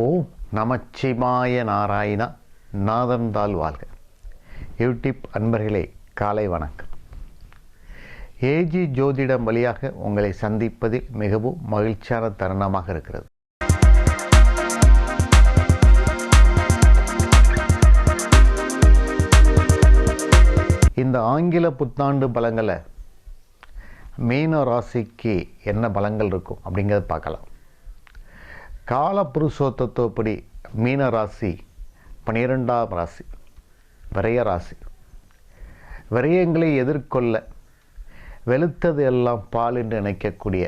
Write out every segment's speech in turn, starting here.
ஓ நமச்சிவாய நாராயணா நாதந்தால் வாழ்க. யூடியூப் அன்பர்களே காலை வணக்கம். ஏஜி ஜோதிடம் வழியாக உங்களை சந்திப்பதில் மிகவும் மகிழ்ச்சியான தருணமாக இருக்கிறது. இந்த ஆங்கில புத்தாண்டு பலங்களை மீன ராசிக்கு என்ன பலங்கள் இருக்கும் அப்படிங்கிறத பார்க்கலாம். கால புருஷோத்தத்துவப்படி மீன ராசி பனிரெண்டாம் ராசி விரைய ராசி. விரயங்களை எதிர்கொள்ள வெளுத்தது எல்லாம் பால் என்று நினைக்கக்கூடிய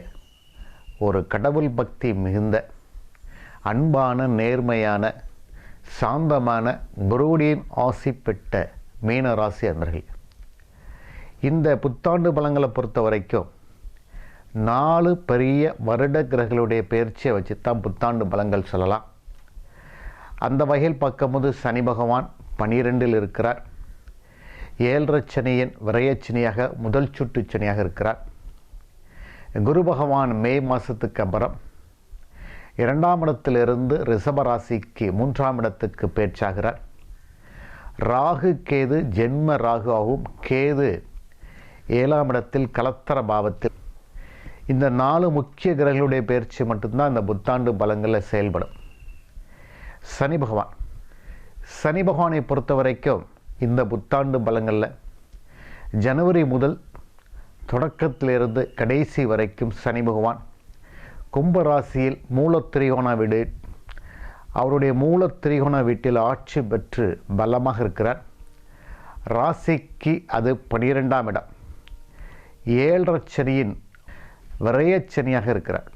ஒரு கடவுள் பக்தி மிகுந்த அன்பான நேர்மையான சாந்தமான குருவுடியின் ஆசி பெற்ற மீன ராசி அன்பர்கள். இந்த புத்தாண்டு பலங்களை பொறுத்த வரைக்கும் நாலு பெரிய வருட கிரகங்களுடைய பயிற்சியை வச்சு தான் புத்தாண்டு பலங்கள் சொல்லலாம். அந்த வகையில் பார்க்கும்போது சனி பகவான் பனிரெண்டில் இருக்கிறார். ஏழரை சனியின் விரையச்சனியாக முதல் சுட்டு சனியாக இருக்கிறார். குரு பகவான் மே மாதத்துக்கு அப்புறம் இரண்டாம் இடத்திலிருந்து ரிஷபராசிக்கு மூன்றாம் இடத்துக்கு பேச்சாகிறார். ராகு கேது ஜென்ம ராகு ஆகும் கேது ஏழாம் இடத்தில் கலத்தர பாவத்தில் இந்த நாலு முக்கிய கிரகங்களுடைய பயிற்சி மட்டும்தான் இந்த புத்தாண்டு பலங்களில் செயல்படும். சனி பகவான். சனி பகவானை பொறுத்த வரைக்கும் இந்த புத்தாண்டு பலங்களில் ஜனவரி முதல் தொடக்கத்திலிருந்து கடைசி வரைக்கும் சனி பகவான். கும்பராசியில் மூலத்திரிகோண வீடு. அவருடைய மூலத்திரிகோண வீட்டில் ஆட்சி பெற்று பலமாக இருக்கிறார். ராசிக்கு அது பனிரெண்டாம் இடம். ஏழரை சனியின் விரயச்சனியாக இருக்கிறார்.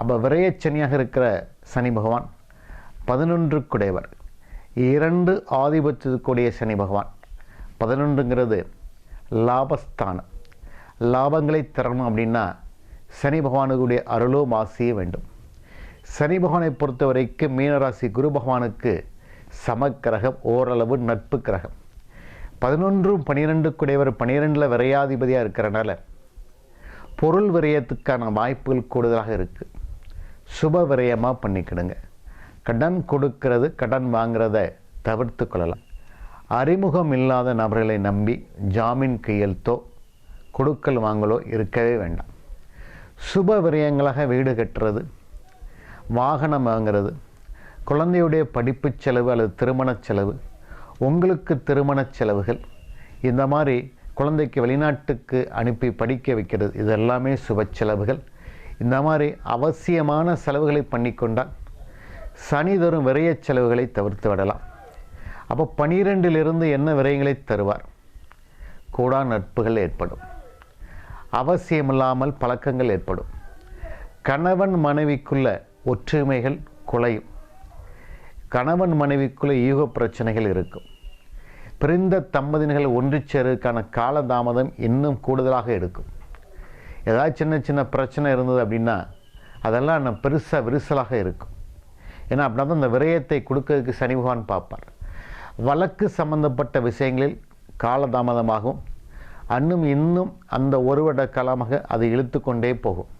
அப்போ விரயச்சனியாக இருக்கிற சனி பகவான் பதினொன்றுக்குடையவர் இரண்டு ஆதிபத்தியக்கூடிய சனி பகவான். பதினொன்றுங்கிறது லாபஸ்தானம். லாபங்களை தரணும் அப்படின்னா சனி பகவானுடைய அருளோ மாசியே வேண்டும். சனி பகவானை பொறுத்த வரைக்கும் மீனராசி குரு பகவானுக்கு சமக்கிரகம் ஓரளவு நட்பு கிரகம். பதினொன்றும் பனிரெண்டுக்குடையவர் பனிரெண்டில் விரையாதிபதியாக இருக்கிறனால பொருள் விரயத்துக்கான வாய்ப்புகள் கூடுதலாக இருக்குது சுப விரயமாக பண்ணிக்கிடுங்க. கடன் கொடுக்கிறது கடன் வாங்கிறத தவிர்த்து கொள்ளலாம். அறிமுகம் இல்லாத நபர்களை நம்பி ஜாமீன் கையெழுத்தோ கொடுக்கல் வாங்கலோ இருக்கவே வேண்டாம். சுப விரயங்களாக வீடு கட்டுறது வாகனம் வாங்கிறது குழந்தையுடைய படிப்பு செலவு அல்லது திருமண செலவு உங்களுக்கு திருமண செலவுகள் இந்த மாதிரி குழந்தைக்கு வெளிநாட்டுக்கு அனுப்பி படிக்க வைக்கிறது இது எல்லாமே சுப செலவுகள். இந்த மாதிரி அவசியமான செலவுகளை பண்ணிக்கொண்டால் சனி தரும் விரைய செலவுகளை தவிர்த்து விடலாம். அப்போ பனிரெண்டிலிருந்து என்ன விரயங்களை தருவார்? கூடா நட்புகள் ஏற்படும். அவசியமில்லாமல் பழக்கங்கள் ஏற்படும். கணவன் மனைவிக்குள்ள ஒற்றுமைகள் குலையும். கணவன் மனைவிக்குள்ள ஈகோ பிரச்சனைகள் இருக்கும். பிரிந்த தம்பதியினர்கள் ஒன்று சேருவதற்கான காலதாமதம் இன்னும் கூடுதலாக எடுக்கும். ஏதாவது சின்ன சின்ன பிரச்சனை இருந்தது அப்படின்னா அதெல்லாம் நம்ம பெருசாக விரிசலாக இருக்கும். ஏன்னா அப்படின்னா தான் இந்த விரயத்தை கொடுக்கறதுக்கு சனி பகவான் பார்ப்பார். வழக்கு சம்பந்தப்பட்ட விஷயங்களில் காலதாமதமாகும். அன்னும் இன்னும் அந்த ஒரு வருட காலமாக அது இழுத்து கொண்டே போகும்.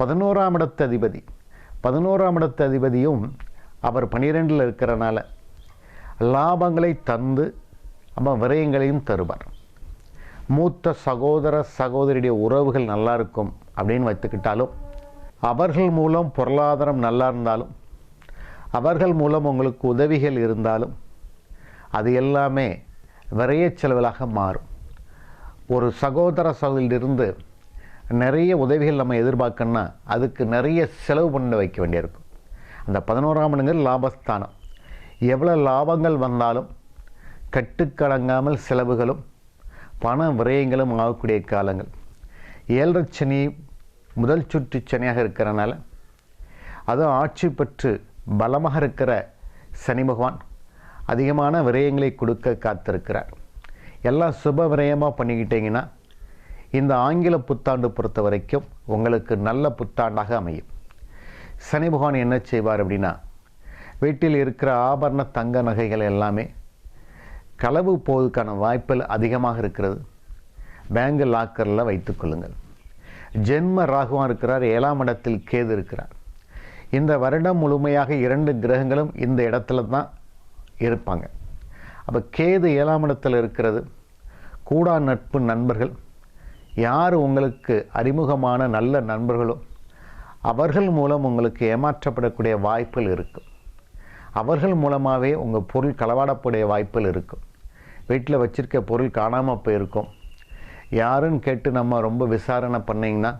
பதினோராம் இடத்து அதிபதி பதினோராம் இடத்து அதிபதியும் அவர் பனிரெண்டில் இருக்கிறனால லாபங்களை தந்து அவன் விரயங்களையும் தருவார். மூத்த சகோதர சகோதரியுடைய உறவுகள் நல்லா இருக்கும் அப்படின்னு வைத்துக்கிட்டாலும் அவர்கள் மூலம் பொருளாதாரம் நல்லா இருந்தாலும் அவர்கள் மூலம் உங்களுக்கு உதவிகள் இருந்தாலும் அது எல்லாமே விரைய செலவுகளாக மாறும். ஒரு சகோதர சகோதரியிலிருந்து நிறைய உதவிகள் நம்ம எதிர்பார்க்கணும்னா அதுக்கு நிறைய செலவு பண்ண வைக்க வேண்டியிருக்கும். அந்த பதினோராம் இடங்கள் லாபஸ்தானம். எவ்வளோ லாபங்கள் வந்தாலும் கட்டுக்கடங்காமல் செலவுகளும் பண விரயங்களும் ஆகக்கூடிய காலங்கள். ஏழரை சனி முதல் சுற்று சனியாக இருக்கிறனால அதுவும் ஆட்சி பெற்று பலமாக இருக்கிற சனி பகவான் அதிகமான விரயங்களை கொடுக்க காத்திருக்கிறார். எல்லாம் சுப விரயமாக பண்ணிக்கிட்டீங்கன்னா இந்த ஆங்கில புத்தாண்டு பொறுத்த வரைக்கும் உங்களுக்கு நல்ல புத்தாண்டாக அமையும். சனி பகவான் என்ன செய்வார் அப்படின்னா வீட்டில் இருக்கிற ஆபரண தங்க நகைகள் எல்லாமே களவு போவதற்கான வாய்ப்புகள் அதிகமாக இருக்கிறது. பேங்க் லாக்கரில் வைத்துக்கொள்ளுங்கள் ஜென்ம ராகுவான் இருக்கிறார் ஏழாம் இடத்தில் கேது இருக்கிறார். இந்த வருடம் முழுமையாக இரண்டு கிரகங்களும் இந்த இடத்துல தான் இருப்பாங்க. அப்போ கேது ஏழாம் இடத்தில் இருக்கிறது. கூடா நட்பு நண்பர்கள். யார் உங்களுக்கு அறிமுகமான நல்ல நண்பர்களோ அவர்கள் மூலம் உங்களுக்கு ஏமாற்றப்படக்கூடிய வாய்ப்புகள் இருக்கும் அவர்கள் மூலமாகவே உங்கள் பொருள் களவாடக்கூடிய வாய்ப்புகள் இருக்கும். வீட்டில் வச்சுருக்க பொருள் காணாமல் போயிருக்கும். யாருன்னு கேட்டு நம்ம ரொம்ப விசாரணை பண்ணிங்கன்னா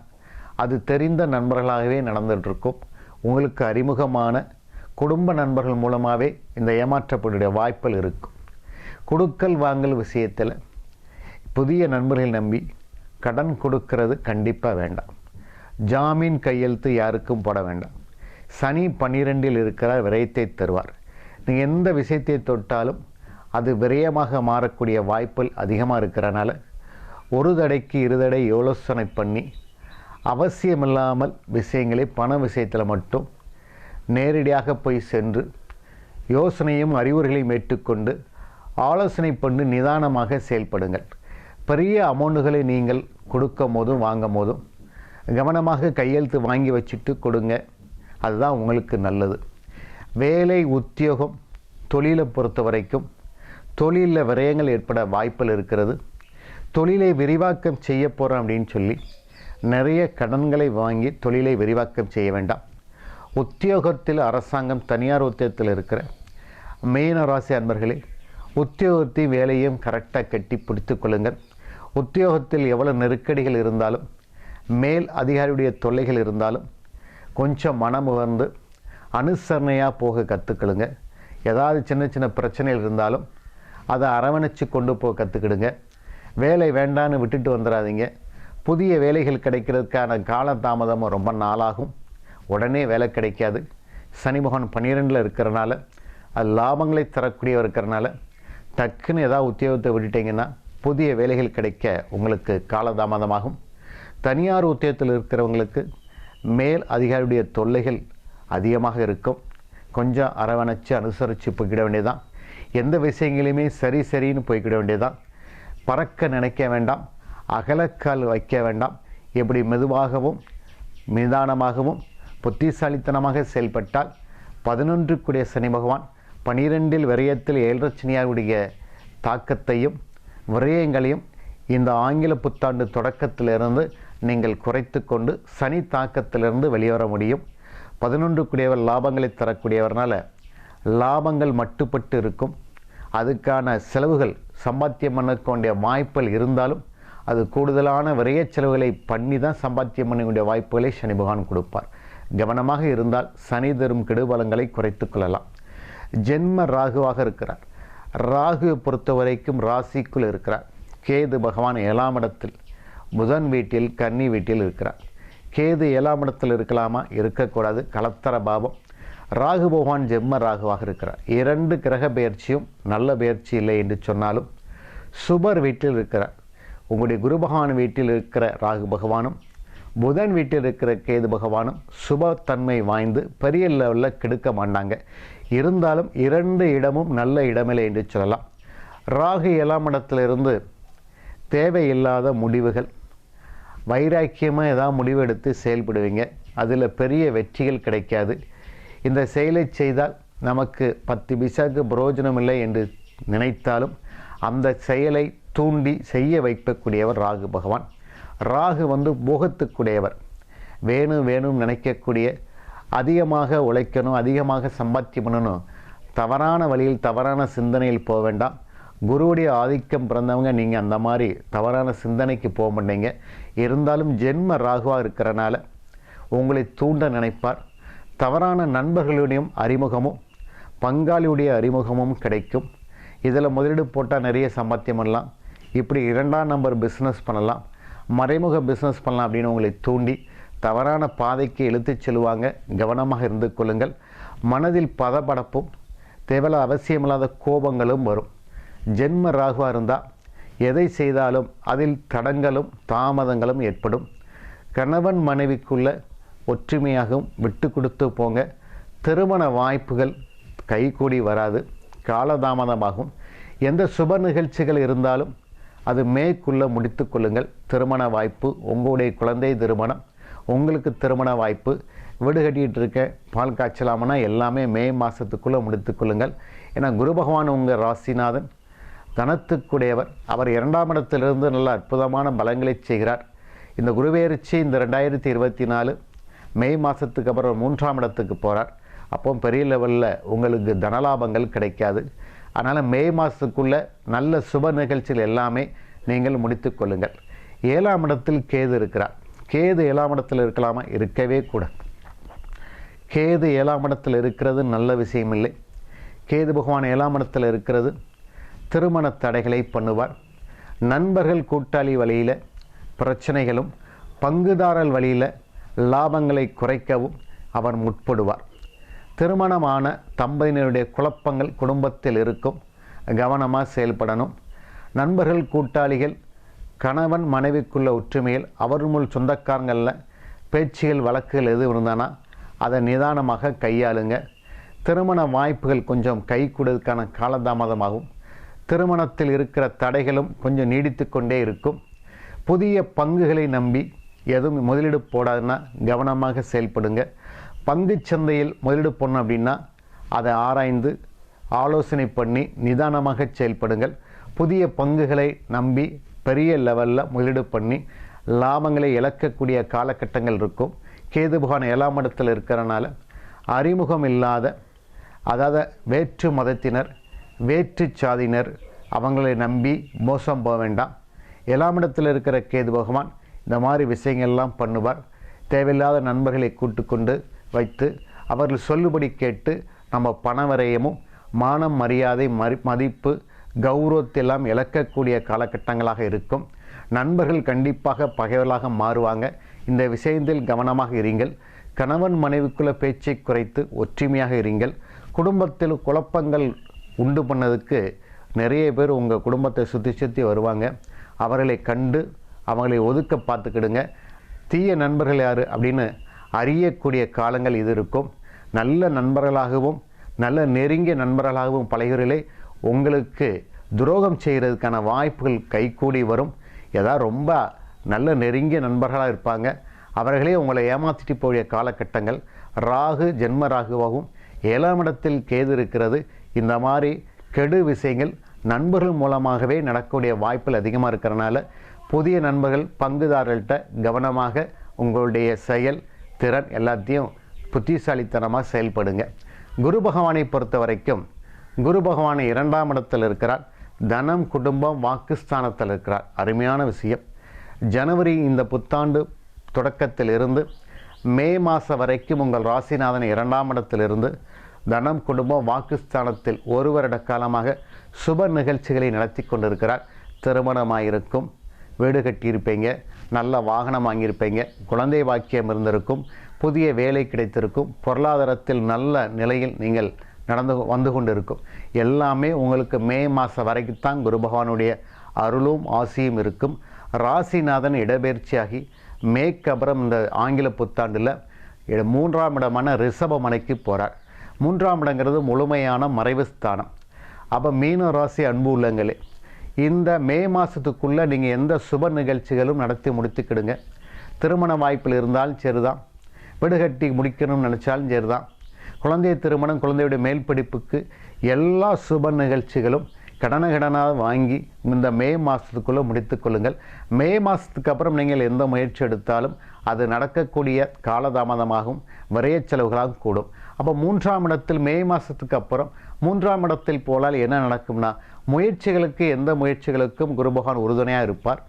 அது தெரிந்த நண்பர்களாகவே நடந்துகிட்ருக்கும் உங்களுக்கு அறிமுகமான குடும்ப நண்பர்கள் மூலமாகவே இந்த ஏமாற்றப்படைய வாய்ப்புகள் இருக்கும். கொடுக்கல் வாங்கல் விஷயத்தில் புதிய நண்பர்கள் நம்பி கடன் கொடுக்கறது கண்டிப்பாக வேண்டாம். ஜாமீன் கையெழுத்து யாருக்கும் போட வேண்டாம். சனி பன்னிரெண்டில் இருக்கிற விரயத்தை தருவார். நீங்கள் எந்த விஷயத்தை தொட்டாலும் அது விரயமாக மாறக்கூடிய வாய்ப்புகள் அதிகமாக இருக்கிறனால ஒரு தடைக்கு இரு தடை யோலோசனை பண்ணி அவசியமில்லாமல் விஷயங்களை பண விஷயத்தில் மட்டும் நேரடியாக போய் சென்று யோசனையும் அறிவுரைகளையும் ஏற்றுக்கொண்டு ஆலோசனை பண்ணி நிதானமாக செயல்படுங்கள். பெரிய அமௌண்ட்டுகளை நீங்கள் கொடுக்கும் போதும் வாங்கும் போதும் கவனமாக கையெழுத்து வாங்கி வச்சுட்டு கொடுங்க. அதுதான் உங்களுக்கு நல்லது. வேலை உத்தியோகம் தொழிலை பொறுத்த வரைக்கும் தொழிலில் விரயங்கள் ஏற்பட வாய்ப்புகள் இருக்கிறது. தொழிலை விரிவாக்கம் செய்ய போகிறோம் அப்படின்னு சொல்லி நிறைய கடன்களை வாங்கி தொழிலை விரிவாக்கம் செய்ய வேண்டாம். உத்தியோகத்தில் அரசாங்கம் தனியார் உத்தியோகத்தில் இருக்கிற மீன ராசி அன்பர்களே உத்தியோகத்தையும் வேலையும் கரெக்டாக கட்டி பிடித்து கொள்ளுங்கள். உத்தியோகத்தில் எவ்வளோ நெருக்கடிகள் இருந்தாலும் மேல் அதிகாரியுடைய தொல்லைகள் இருந்தாலும் கொஞ்சம் மனம் உணர்ந்து அனுசரணையாக போக கற்றுக்கிடுங்க ஏதாவது சின்ன சின்ன பிரச்சனைகள் இருந்தாலும் அதை அரவணைச்சு கொண்டு போக கற்றுக்கிடுங்க வேலை வேண்டான்னு விட்டுட்டு வந்துடாதீங்க புதிய வேலைகள் கிடைக்கிறதுக்கான காலதாமதம் ரொம்ப நாளாகும். உடனே வேலை கிடைக்காது. சனிமோகன் பன்னிரெண்டில் இருக்கிறனால அது லாபங்களை தரக்கூடியவர் இருக்கிறனால டக்குன்னு ஏதாவது உத்தியோகத்தை விட்டுட்டிங்கன்னா புதிய வேலைகள் கிடைக்க உங்களுக்கு காலதாமதமாகும். தனியார் உத்தியோகத்தில் இருக்கிறவங்களுக்கு மேல் அதிகாரியுடைய தொல்லைகள் அதிகமாக இருக்கும். கொஞ்சம் அரவணைச்சு அனுசரித்து போய்க்கிட வேண்டியதான் எந்த விஷயங்களையுமே சரி சரின்னு போய்க்கிட வேண்டியதான் பறக்க நினைக்க வேண்டாம். அகலக்கால் வைக்க வேண்டாம். எப்படி மெதுவாகவும் நிதானமாகவும் புத்திசாலித்தனமாக செயல்பட்டால் பதினொன்றுக்குடைய சனி பகவான் பனிரெண்டில் விரயத்தில் ஏழரச்சனியாருடைய தாக்கத்தையும் விரயங்களையும் இந்த ஆங்கில புத்தாண்டு தொடக்கத்திலிருந்து நீங்கள் குறைத்து கொண்டு சனி தாக்கத்திலிருந்து வெளிவர முடியும். பதினொன்று கூடியவர் லாபங்களை தரக்கூடியவர்னால லாபங்கள் மட்டுப்பட்டு இருக்கும். அதுக்கான செலவுகள் சம்பாத்தியம் பண்ணக்கூடிய வாய்ப்புகள் இருந்தாலும் அது கூடுதலான விரைய செலவுகளை பண்ணி தான் சம்பாத்தியம் பண்ணக்கூடிய வாய்ப்புகளை சனி பகவான் கொடுப்பார். கவனமாக இருந்தால் சனி தரும் கெடுபலங்களை குறைத்து கொள்ளலாம். ஜென்ம ராகுவாக இருக்கிறார். ராகு பொறுத்த வரைக்கும் ராசிக்குள் இருக்கிறார். கேது பகவான் ஏழாம் இடத்தில். புதன் வீட்டில் கன்னி வீட்டில் இருக்கிறார். கேது ஏழாம் இடத்தில் இருக்கலாமா? இருக்கக்கூடாது. கலத்தர பாவம். ராகு பகவான் ஜெம்ம ராகுவாக இருக்கிறார். இரண்டு கிரக பெயர்ச்சியும் நல்ல பெயர்ச்சி இல்லை என்று சொன்னாலும் சுபர் வீட்டில் இருக்கிறார். உங்களுடைய குரு பகவான் வீட்டில் இருக்கிற ராகு பகவானும் புதன் வீட்டில் இருக்கிற கேது பகவானும் சுபத்தன்மை வாய்ந்து பெரிய லெவலில் கெடுக்க மாட்டாங்க. இருந்தாலும் இரண்டு இடமும் நல்ல இடமில்லை என்று சொல்லலாம். ராகு ஏழாம் இடத்திலிருந்து தேவையில்லாத முடிவுகள் வைராக்கியமாக ஏதாவது முடிவெடுத்து செயல்படுவீங்க. அதில் பெரிய வெற்றிகள் கிடைக்காது. இந்த செயலை செய்தால் நமக்கு பத்து பிசாக்கு பிரயோஜனம் இல்லை என்று நினைத்தாலும் அந்த செயலை தூண்டி செய்ய வைக்கக்கூடியவர் ராகு பகவான். ராகு வந்து போகத்துக்குடையவர். வேணும் வேணும் நினைக்கக்கூடிய அதிகமாக உழைக்கணும் அதிகமாக சம்பாத்தியம் பண்ணணும். தவறான வழியில் தவறான சிந்தனையில் போக வேண்டாம். குருவுடைய ஆதிக்கம் பிறந்தவங்க நீங்கள் அந்த மாதிரி தவறான சிந்தனைக்கு போக மாட்டீங்க. இருந்தாலும் ஜென்ம ராகுவாக இருக்கிறனால உங்களை தூண்ட நினைப்பார். தவறான நண்பர்களுடையும் அறிமுகமும் பங்காளியுடைய அறிமுகமும் கிடைக்கும். இதில் முதலீடு போட்டால் நிறைய சம்பாத்தியம் பண்ணலாம். இப்படி இரண்டாம் நம்பர் பிஸ்னஸ் பண்ணலாம். மறைமுக பிஸ்னஸ் பண்ணலாம் அப்படின்னு உங்களை தூண்டி தவறான பாதைக்கு இழுத்துச் செல்வாங்க கவனமாக இருந்து கொள்ளுங்கள். மனதில் பதபடப்பும் தேவையில்ல அவசியமில்லாத கோபங்களும் வரும். ஜென்ம ராகுவாக இருந்தால் எதை செய்தாலும் அதில் தடங்களும் தாமதங்களும் ஏற்படும். கணவன் மனைவிக்குள்ள ஒற்றுமையாகவும் விட்டு கொடுத்து போங்க. திருமண வாய்ப்புகள் கைகூடி வராது. காலதாமதமாகும். எந்த சுப நிகழ்ச்சிகள் இருந்தாலும் அது மேற்குள்ளே முடித்து கொள்ளுங்கள். திருமண வாய்ப்பு உங்களுடைய குழந்தை திருமணம் உங்களுக்கு திருமண வாய்ப்பு வீடு கட்டிகிட்டு இருக்க பால் காய்ச்சலாமனா எல்லாமே மே மாதத்துக்குள்ளே முடித்துக்கொள்ளுங்கள் ஏன்னா குரு பகவான் உங்கள் ராசிநாதன். தனத்துக்குடையவர். அவர் இரண்டாம் இடத்திலிருந்து நல்ல அற்புதமான பலங்களை செய்கிறார். இந்த குருவேரிச்சி இந்த ரெண்டாயிரத்தி இருபத்தி நாலு மே மாதத்துக்கு அப்புறம் மூன்றாம் இடத்துக்கு போகிறார் அப்போ பெரிய லெவலில் உங்களுக்கு தனலாபங்கள் கிடைக்காது. அதனால் மே மாதத்துக்குள்ளே நல்ல சுப நிகழ்ச்சிகள் எல்லாமே நீங்கள் முடித்து கொள்ளுங்கள். ஏழாம் இடத்தில் கேது இருக்கிறார். கேது ஏழாம் இடத்தில் இருக்கலாமா? இருக்கவே கூடாது. கேது ஏழாம் இடத்தில் இருக்கிறது நல்ல விஷயம் இல்லை. கேது பகவான் ஏழாம் இடத்தில் இருக்கிறது திருமண தடைகளை பண்ணுவார். நண்பர்கள் கூட்டாளி வழியில் பிரச்சனைகளும் பங்குதாரர் வழியில் லாபங்களை குறைக்கவும் அவர் முற்படுவார். திருமணமான தம்பதியினருடைய குழப்பங்கள் குடும்பத்தில் இருக்கும். கவனமாக செயல்படணும். நண்பர்கள் கூட்டாளிகள் கணவன் மனைவிக்குள்ள ஒற்றுமையில் அவர் முள் சொந்தக்காரங்களில் பேச்சுகள் வழக்குகள் எது இருந்தானா அதை நிதானமாக கையாளுங்க. திருமண வாய்ப்புகள் கொஞ்சம் கை கொடுக்கான காலதாமதமாகும். திருமணத்தில் இருக்கிற தடைகளும் கொஞ்சம் நீடித்து கொண்டே இருக்கும். புதிய பங்குகளை நம்பி எதுவும் முதலீடு போடாதுன்னா கவனமாக செயல்படுங்க. பங்கு சந்தையில் முதலீடு பண்ணோம் அப்படின்னா அதை ஆராய்ந்து ஆலோசனை பண்ணி நிதானமாக செயல்படுங்கள். புதிய பங்குகளை நம்பி பெரிய லெவலில் முதலீடு பண்ணி லாபங்களை இழக்கக்கூடிய காலகட்டங்கள் இருக்கும். கேது பகவான் ஏழாம் இடத்தில் இருக்கிறனால அறிமுகம் இல்லாத அதாவது வேற்று மதத்தினர் வேற்று சாதியினர் அவங்களை நம்பி மோசம் போக வேண்டாம். ஏழாம் இடத்தில் இருக்கிற கேது பகவான் இந்த மாதிரி விஷயங்கள்லாம் பண்ணுவார். தேவையில்லாத நண்பர்களை கூட்டுக்கொண்டு வைத்து அவர்கள் சொல்லுபடி கேட்டு நம்ம பணவரையமும் மானம் மரியாதை மரி மதிப்பு கௌரவத்தெல்லாம் இழக்கக்கூடிய காலகட்டங்களாக இருக்கும். நண்பர்கள் கண்டிப்பாக பகைவர்களாக மாறுவாங்க. இந்த விஷயத்தில் கவனமாக இருங்கள். கணவன் மனைவிக்குள்ள பேச்சை குறைத்து ஒற்றுமையாக இருங்கள். குடும்பத்தில் குழப்பங்கள் உண்டு பண்ணதுக்கு நிறைய பேர் உங்கள் குடும்பத்தை சுற்றி சுற்றி வருவாங்க. அவர்களை கண்டு அவங்களை ஒதுக்க பார்த்துக்கிடுங்க. தீய நண்பர்கள் யார் அப்படின்னு அறியக்கூடிய காலங்கள் இது இருக்கும். நல்ல நண்பர்களாகவும் நல்ல நெருங்கிய நண்பர்களாகவும் பழகிறீர்களே உங்களுக்கு துரோகம் செய்கிறதுக்கான வாய்ப்புகள் கைகூடி வரும். ஏதாவது ரொம்ப நல்ல நெருங்கிய நண்பர்களாக இருப்பாங்க. அவர்களே உங்களை ஏமாற்றிட்டு போகிற காலகட்டங்கள். ராகு ஜென்ம ராகுவாகவும் ஏழாம் இடத்தில் கேது இருக்கிறது. இந்த மாதிரி கெடு விஷயங்கள் நண்பர்கள் மூலமாகவே நடக்கக்கூடிய வாய்ப்புகள் அதிகமாக இருக்கிறனால புதிய நண்பர்கள் பங்குதாரர்கள்ட்ட கவனமாக உங்களுடைய செயல் திறன் எல்லாத்தையும் புத்திசாலித்தனமாக செயல்படுங்க. குரு பகவானை பொறுத்த வரைக்கும் குரு பகவானை இரண்டாம் இடத்தில் இருக்கிறார். தனம் குடும்பம் வாக்குஸ்தானத்தில் இருக்கிறார். அருமையான விஷயம். ஜனவரி இந்த புத்தாண்டு தொடக்கத்தில் இருந்து மே மாதம் வரைக்கும் உங்கள் ராசிநாதன் இரண்டாம் இடத்திலிருந்து தனம் குடும்பம் வாக்குஸ்தானத்தில் ஒரு வருட காலமாக சுப நிகழ்ச்சிகளை நடத்தி கொண்டிருக்கிறார். திருமணமாயிருக்கும். வீடு கட்டியிருப்பீங்க. நல்ல வாகனம் வாங்கியிருப்பீங்க. குழந்தை வாக்கியம் இருந்திருக்கும். புதிய வேலை கிடைத்திருக்கும். பொருளாதாரத்தில் நல்ல நிலையில் நீங்கள் நடந்து வந்து கொண்டிருக்கும். எல்லாமே உங்களுக்கு மே மாதம் வரைக்கும் தான் குரு பகவானுடைய அருளும் ஆசியும் இருக்கும். ராசிநாதன் இடப்பெயர்ச்சியாகி மேக்கப்புறம் இந்த ஆங்கில புத்தாண்டில் மூன்றாம் இடமான ரிஷபமனைக்கு போகிறார் மூன்றாம் இடங்கிறது முழுமையான மறைவு ஸ்தானம். அப்போ மீன ராசி அன்பு உள்ளங்களே இந்த மே மாதத்துக்குள்ளே நீங்கள் எந்த சுப நிகழ்ச்சிகளும் நடத்தி முடித்துக்கிடுங்க. திருமண வாய்ப்பில் இருந்தாலும் சரிதான். விடுகட்டி முடிக்கணும்னு நினச்சாலும் சரிதான். குழந்தை திருமணம் குழந்தையுடைய மேல் படிப்புக்கு எல்லா சுப நிகழ்ச்சிகளும் கடன கடனாக வாங்கி இந்த மே மாதத்துக்குள்ளே முடித்து கொள்ளுங்கள். மே மாதத்துக்கு அப்புறம் நீங்கள் எந்த முயற்சி எடுத்தாலும் அது நடக்கக்கூடிய காலதாமதமாகவும் விரைய செலவுகளாக கூடும். அப்போ மூன்றாம் இடத்தில் மே மாதத்துக்கு அப்புறம் மூன்றாம் இடத்தில் போலால் என்ன நடக்கும்னா முயற்சிகளுக்கு எந்த முயற்சிகளுக்கும் குருபகவான் உறுதுணையாக இருப்பார்.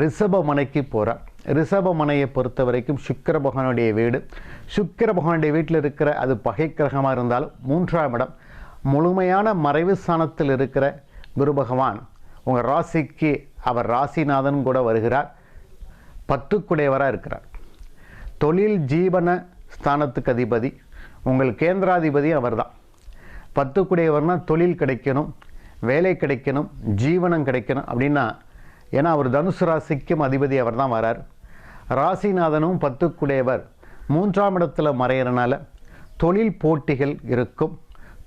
ரிஷபமனைக்கு போகிறார் ரிஷபமனையை பொறுத்த வரைக்கும் சுக்கர பகவானுடைய வீடு. சுக்கர பகவானுடைய வீட்டில் இருக்கிற அது பகை கிரகமாக இருந்தாலும் மூன்றாம் இடம் முழுமையான மறைவு ஸ்தானத்தில் இருக்கிற குரு பகவான் உங்கள் ராசிக்கு அவர் ராசிநாதன் கூட வருகிறார். பத்துக்குடையவராக இருக்கிறார். தொழில் ஜீவன ஸ்தானத்துக்கு அதிபதி உங்கள் கேந்திராதிபதி அவர்தான். பத்துக்குடையவர்னால் தொழில் கிடைக்கணும் வேலை கிடைக்கணும் ஜீவனம் கிடைக்கணும் அப்படின்னா ஏன்னா அவர் தனுசு ராசிக்கும் அதிபதி அவர் தான் வரார். ராசிநாதனும் பத்துக்குடையவர். மூன்றாம் இடத்தில் மறையிறனால தொழில் போட்டிகள் இருக்கும்.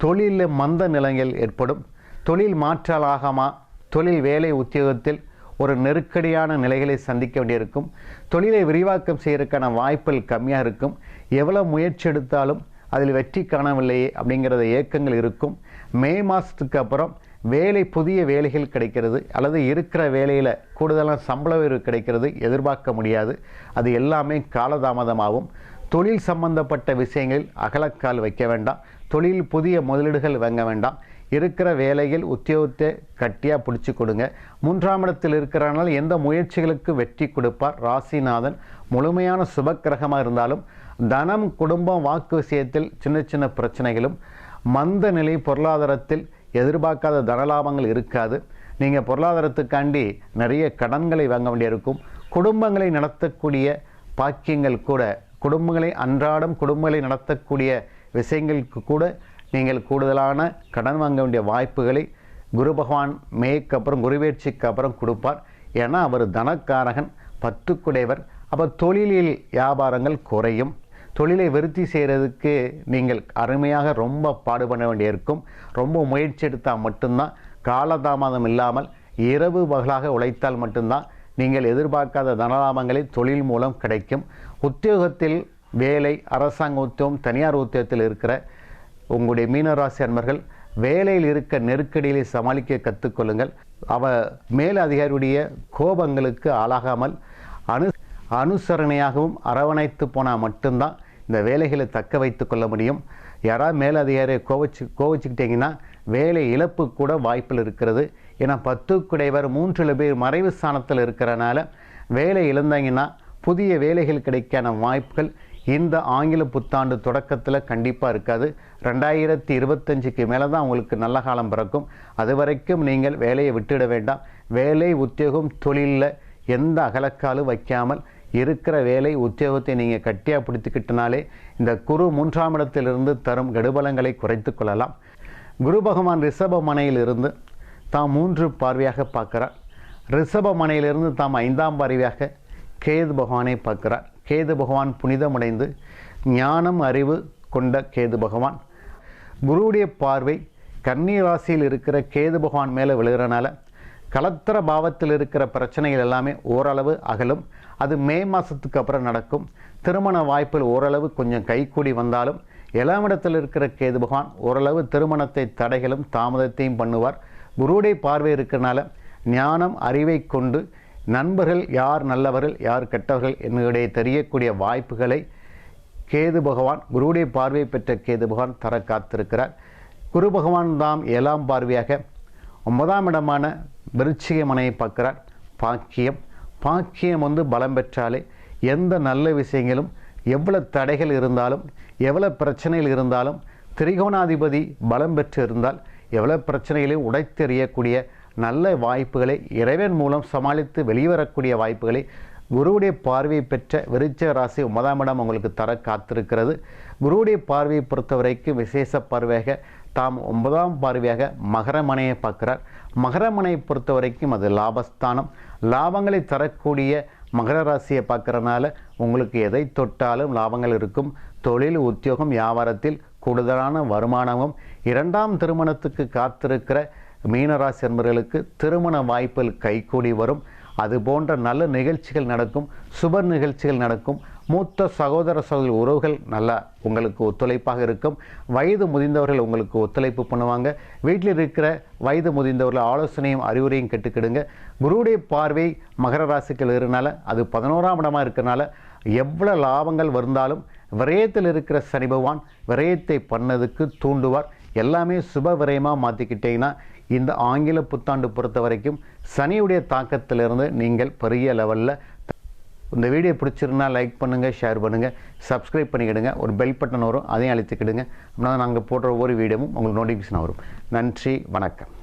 தொழிலில் மந்த நிலைகள் ஏற்படும். தொழில் மாற்றலாகமா தொழில் வேலை உத்தியோகத்தில் ஒரு நெருக்கடியான நிலைகளை சந்திக்க வேண்டியிருக்கும். தொழிலை விரிவாக்கம் செய்யறதுக்கான வாய்ப்புகள் கம்மியாக இருக்கும். எவ்வளோ முயற்சி எடுத்தாலும் அதில் வெற்றி காணவில்லையே அப்படிங்கிறத ஏக்கங்கள் இருக்கும். மே மாதத்துக்கு அப்புறம் வேலை புதிய வேலைகள் கிடைக்கிறது. அல்லது இருக்கிற வேலையில் கூடுதலான சம்பள உயர்வு கிடைக்கிறது எதிர்பார்க்க முடியாது. அது எல்லாமே காலதாமதமாகும். தொழில் சம்பந்தப்பட்ட விஷயங்களில் அகலக்கால் வைக்க வேண்டாம். தொழில் புதிய முதலீடுகள் வாங்க வேண்டாம். இருக்கிற வேலையில் உத்தியோகத்தை கட்டியாக பிடிச்சி கொடுங்க. மூன்றாம் இடத்தில் இருக்கிறனால எந்த முயற்சிகளுக்கு வெற்றி கொடுப்பார்? ராசிநாதன் முழுமையான சுபக்கிரகமாக இருந்தாலும் தனம் குடும்பம் வாக்கு விஷயத்தில் சின்ன சின்ன பிரச்சனைகளும் மந்த நிலை பொருளாதாரத்தில் எதிர்பார்க்காத தனலாபங்கள் இருக்காது. நீங்கள் பொருளாதாரத்துக்காண்டி நிறைய கடன்களை வாங்க வேண்டியிருக்கும். குடும்பங்களை நடத்தக்கூடிய பாக்கியங்கள் கூட குடும்பங்களை அன்றாடம் குடும்பங்களை நடத்தக்கூடிய விஷயங்களுக்கு கூட நீங்கள் கூடுதலான கடன் வாங்க வேண்டிய வாய்ப்புகளை குரு பகவான் மேய்க்கு அப்புறம் குருவேட்சிக்கு அப்புறம் கொடுப்பார். ஏன்னா அவர் தனக்காரகன் பத்துக்குடையவர். அப்போ தொழிலில் வியாபாரங்கள் குறையும். தொழிலை விருத்தி செய்கிறதுக்கு நீங்கள் அருமையாக ரொம்ப பாடுபட வேண்டியிருக்கும். ரொம்ப முயற்சி எடுத்தால் மட்டும்தான் காலதாமதம் இல்லாமல் இரவு பகலாக உழைத்தால் மட்டும்தான் நீங்கள் எதிர்பார்க்காத தனலாபங்களை தொழில் மூலம் கிடைக்கும். உத்தியோகத்தில் வேலை அரசாங்க உத்தியோகம் தனியார் உத்தியோகத்தில் இருக்கிற உங்களுடைய மீனராசி அன்பர்கள் வேலையில் இருக்க நெருக்கடிகளை சமாளிக்க கற்றுக்கொள்ளுங்கள். அவ மேல் அதிகாரியுடைய கோபங்களுக்கு ஆளாகாமல் அனு அனுசரணையாகவும் அரவணைத்து போனால் மட்டும்தான் இந்த வேலைகளை தக்க வைத்து கொள்ள முடியும். யாராவது மேலதிகாரியை கோவச்சு கோவச்சுக்கிட்டிங்கன்னா வேலை இழப்பு கூட வாய்ப்பில் இருக்கிறது. ஏன்னா பத்துக்குடைவர் மூன்றில் பேர் மறைவு ஸ்தானத்தில் இருக்கிறனால வேலை இழந்தாங்கன்னா புதிய வேலைகள் கிடைக்கான வாய்ப்புகள் இந்த ஆங்கில புத்தாண்டு தொடக்கத்தில் கண்டிப்பாக இருக்காது. ரெண்டாயிரத்தி இருபத்தஞ்சுக்கு மேலே தான் உங்களுக்கு நல்ல காலம் பிறக்கும். அது வரைக்கும் நீங்கள் வேலையை விட்டுவிட வேண்டாம். வேலை உத்தியோகம் தொழிலில் எந்த அகலக்காலும் வைக்காமல் இருக்கிற வேலை உத்தியோகத்தை நீங்கள் கட்டியாக பிடித்துக்கிட்டனாலே இந்த குரு மூன்றாம் இடத்திலிருந்து தரும் கெடுபலங்களை குறைத்து கொள்ளலாம். குரு பகவான் ரிஷப மனையிலிருந்து தாம் மூன்று பார்வையாக பார்க்கிறார். ரிஷப மனையிலிருந்து தாம் ஐந்தாம் பார்வையாக கேது பகவானை பார்க்கிறார். கேது பகவான் புனிதமடைந்து ஞானம் அறிவு கொண்ட கேது பகவான். குருவுடைய பார்வை கன்னி ராசியில் இருக்கிற கேது பகவான் மேலே விழுகிறனால கலத்தர பாவத்தில் இருக்கிற பிரச்சனைகள் எல்லாமே ஓரளவு அகலும். அது மே மாதத்துக்கு அப்புறம் நடக்கும். திருமண வாய்ப்பில் ஓரளவு கொஞ்சம் கைக்கூடி வந்தாலும் இளமிடத்தில் இருக்கிற கேது பகவான் ஓரளவு திருமணத்தை தடைகளும் தாமதத்தையும் பண்ணுவார். குருவுடைய பார்வை இருக்கிறனால ஞானம் அறிவை கொண்டு நண்பர்கள் யார் நல்லவர்கள் யார் கெட்டவர்கள் என்னுடைய தெரியக்கூடிய வாய்ப்புகளை கேது பகவான் குருவுடைய பார்வை பெற்ற கேது பகவான் தர காத்திருக்கிறார். குரு பகவான் தாம் ஏழாம் பார்வையாக ஒன்பதாம் இடமான விருச்சிக மனையை பார்க்கிறார். பாக்கியம். பாக்கியம் வந்து பலம் பெற்றாலே எந்த நல்ல விஷயங்களும் எவ்வளோ தடைகள் இருந்தாலும் எவ்வளோ பிரச்சனைகள் இருந்தாலும் திரிகோணாதிபதி பலம் பெற்று இருந்தால் எவ்வளோ பிரச்சனைகளையும் உடைத்தெறியக்கூடிய நல்ல வாய்ப்புகளை இறைவன் மூலம் சமாளித்து வெளிவரக்கூடிய வாய்ப்புகளை குருவுடைய பார்வையை பெற்ற விருச்ச ராசி ஒன்பதாம் இடம் உங்களுக்கு தர காத்திருக்கிறது. குருவுடைய பார்வையை பொறுத்தவரைக்கும் விசேஷ பார்வையாக தாம் ஒன்பதாம் பார்வையாக மகரமனையை பார்க்கிறார். மகரமனையை பொறுத்த வரைக்கும் அது லாபஸ்தானம். லாபங்களை தரக்கூடிய மகர ராசியை பார்க்கறனால உங்களுக்கு எதை தொட்டாலும் லாபங்கள் இருக்கும். தொழில் உத்தியோகம் வியாபாரத்தில் கூடுதலான வருமானமும் இரண்டாம் திருமணத்துக்கு காத்திருக்கிற மீனராசி என்பவர்களுக்கு திருமண வாய்ப்பில் கைகூடி வரும். அது போன்ற நல்ல நிகழ்ச்சிகள் நடக்கும். சுப நிகழ்ச்சிகள் நடக்கும். மூத்த சகோதர சகோதரி உறவுகள் நல்லா உங்களுக்கு ஒத்துழைப்பாக இருக்கும். வயது முதிர்ந்தவர்கள் உங்களுக்கு ஒத்துழைப்பு பண்ணுவாங்க. வீட்டில் இருக்கிற வயது முதிர்ந்தவர்கள் ஆலோசனையும் அறிவுரையும் கெட்டுக்கிடுங்க. குருடைய பார்வை மகர ராசிக்கள் இருனால அது பதினோராம் இடமா இருக்கிறனால எவ்வளோ லாபங்கள் வந்தாலும் விரயத்தில் இருக்கிற சனி பகவான் விரயத்தை பண்ணதுக்கு தூண்டுவார். எல்லாமே சுப விரயமாக மாற்றிக்கிட்டீங்கன்னா இந்த ஆங்கில புத்தாண்டு பொறுத்த வரைக்கும் சனியுடைய தாக்கத்திலிருந்து நீங்கள் பெரிய லெவலில் இந்த வீடியோ பிடிச்சிருந்தா லைக் பண்ணுங்கள் ஷேர் பண்ணுங்கள் சப்ஸ்கிரைப் பண்ணிக்கிடுங்க ஒரு பெல் பட்டன் வரும் அதையும் அழைத்துக்கிடுங்க. அப்படின்னா நாங்கள் போடுற ஒவ்வொரு வீடியோவும் உங்களுக்கு நோட்டிஃபிகேஷன் வரும். நன்றி வணக்கம்.